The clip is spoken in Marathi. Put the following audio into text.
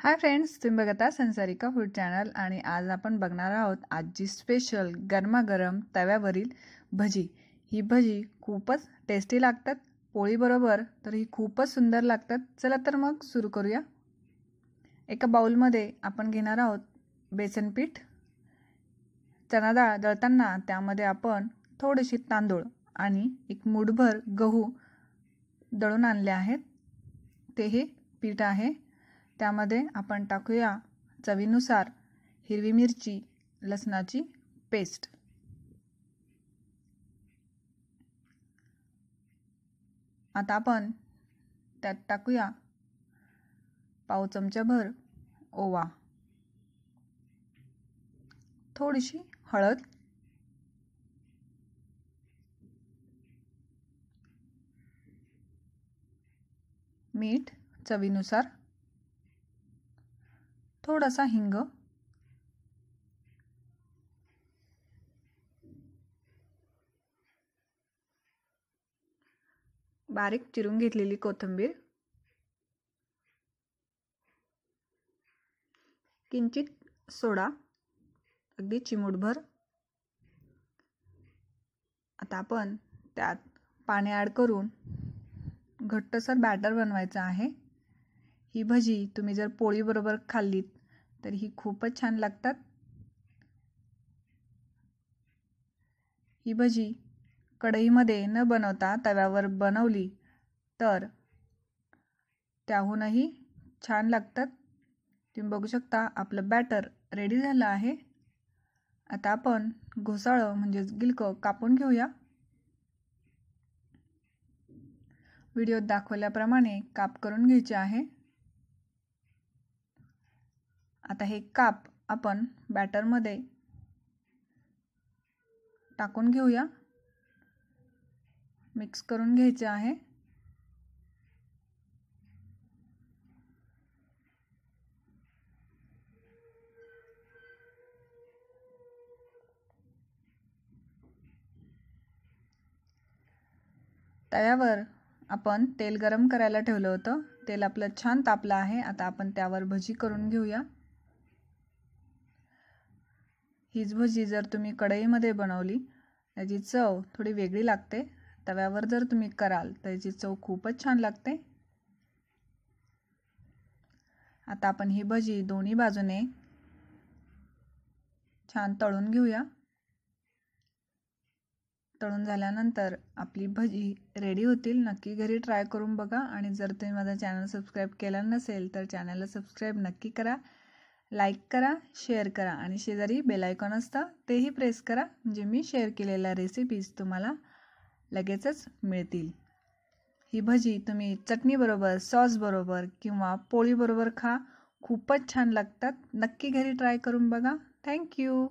हाय फ्रेंड्स तुम्ही बघता संसारिका फूड चॅनल आणि आज आपण बघणार आहोत आजची स्पेशल गरमागरम तव्यावरील भजी. ही भजी खूपच टेस्टी लागतात पोळीबरोबर तर ही खूपच सुंदर लागतात. चला तर मग सुरू करूया. एका बाऊलमध्ये आपण घेणार आहोत बेसन पीठ चणा डाळ दळताना त्यामध्ये आपण थोडेसे तांदूळ आणि एक मुठभर गहू दळून आणले आहेत. ते हे पीठ आहे. त्यामध्ये आपण टाकूया चवीनुसार हिरवी मिरची लसणाची पेस्ट. आता आपण त्यात टाकूया पाव चमच्याभर ओवा. थोडीशी हळद. मीठ चवीनुसार थोडासा हिंग. बारीक चिरून घेतलेली कोथिंबीर. किंचित सोडा. अगदी चिमूटभर. आता आपण त्यात पाणी ॲड करून घट्टसर बॅटर बनवायचं आहे. ही भजी तुम्ही जर पोळीबरोबर खाल्लीत तर ही खूपच छान लागतात. ही भजी कढईमध्ये न बनवता तव्यावर बनवली तर त्याहूनही छान लागतात. तुम्ही बघू शकता आपलं बॅटर रेडी झालं आहे. आता आपण घोसाळं म्हणजेच गिलकं कापून घेऊया. व्हिडिओत दाखवल्याप्रमाणे काप करून घ्यायचे आहे. आता हे काप आपण बॅटरमध्ये टाकून घेऊया. मिक्स करून घ्यायचे आहे. तव्यावर आपण तेल गरम करायला ठेवलं होतं. तेल आपलं छान तापलं आहे. आता आपण त्यावर भजी करून घेऊया. हीच भजी जर तुम्ही कढईमध्ये बनवली त्याची चव थोडी वेगळी लागते. तव्यावर जर तुम्ही कराल तर याची चव खूपच छान लागते. आता आपण ही भजी दोन्ही बाजूने छान तळून घेऊया. तळून झाल्यानंतर आपली भजी रेडी होतील. नक्की घरी ट्राय करून बघा. आणि जर तुम्ही माझा चॅनल सबस्क्राईब केला नसेल तर चॅनलला सबस्क्राईब नक्की करा. लाईक करा शेअर करा आणि शेजारी बेलायकॉन असतं तेही प्रेस करा. म्हणजे मी शेअर केलेल्या रेसिपीज तुम्हाला लगेचच मिळतील. ही भजी तुम्ही चटणीबरोबर सॉसबरोबर किंवा पोळीबरोबर खा. खूपच छान लागतात. नक्की घरी ट्राय करून बघा. थँक्यू